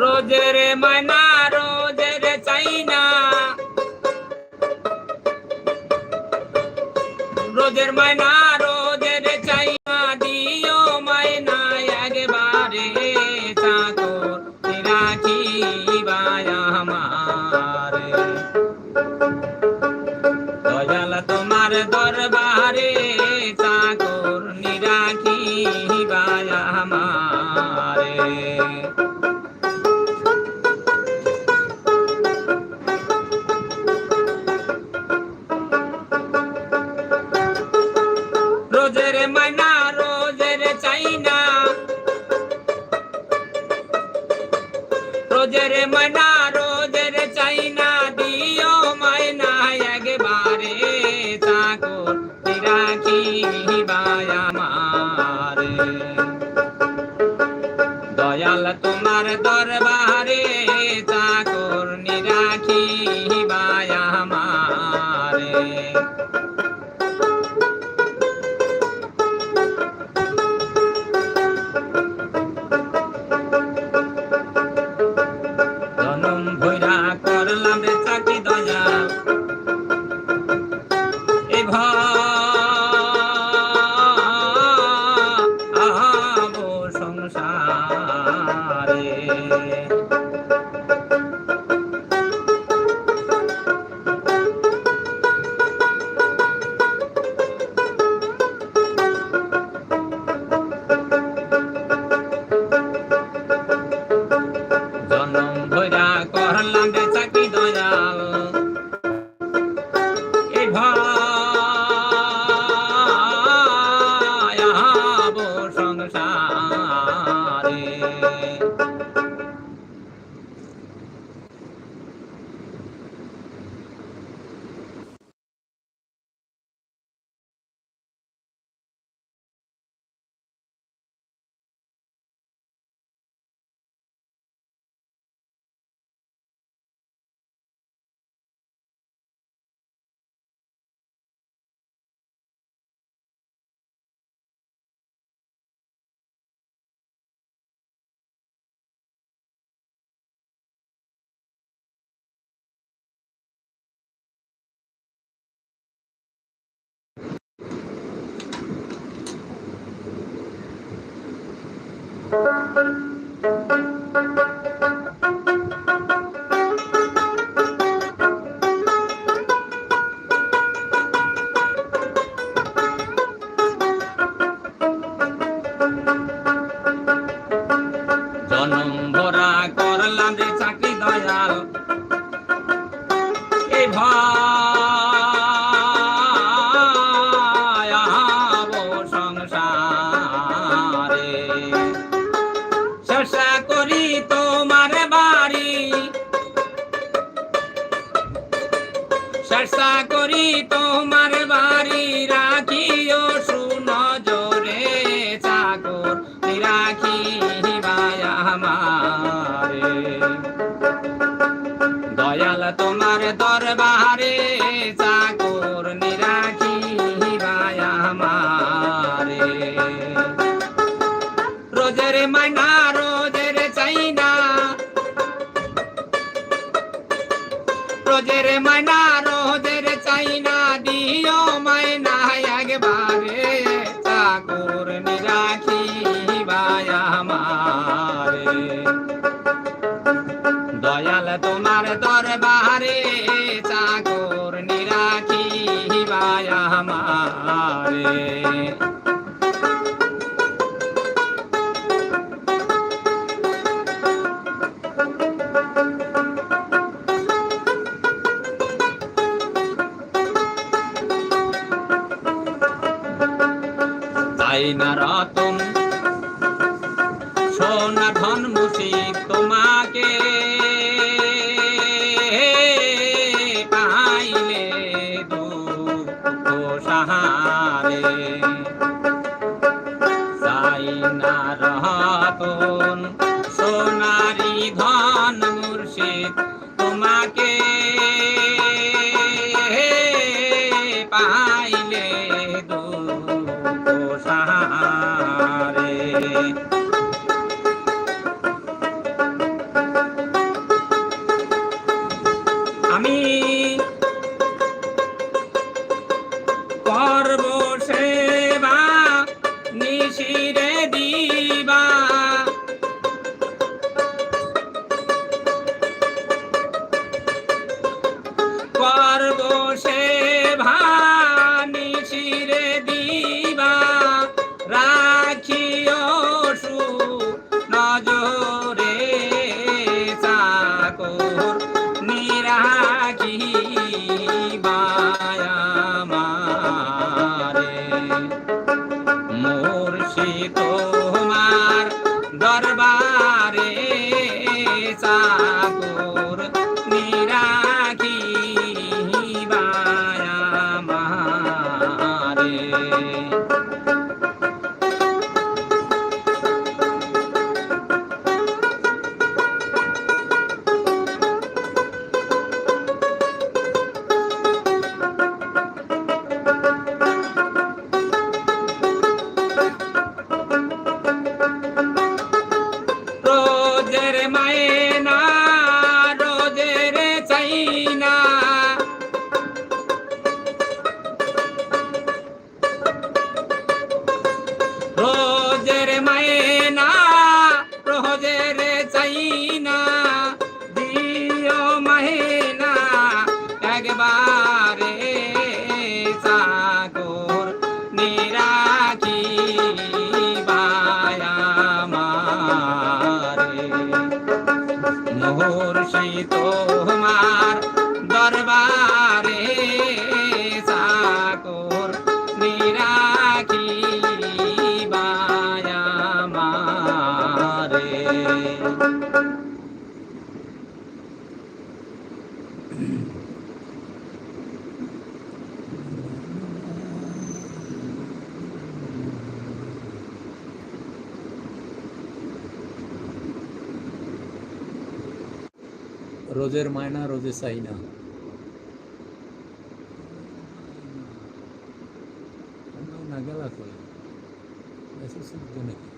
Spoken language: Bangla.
রোজের মায়না রোজের চাইনা। রোজের মায়না দয়াল তোমার করলাম রে চাকরি দয়াল। এ ভাবো চর্চা করি, তোমার বাড়ি রাখিও সুনজরে। চাকর রাখি আমারে। দয়াল তোমার দরবারে চাকর নিরাখি আমারে। রোজের মাইনা, রোজের চাইনা। রোজের মাইনা দয়াল তোমার দরবারে চাকর নিরাখি আমারে। তাই না রতন সোনা না রতন রে বা রোজের মায়না রোজে চাই না না গেলা করে নাকি?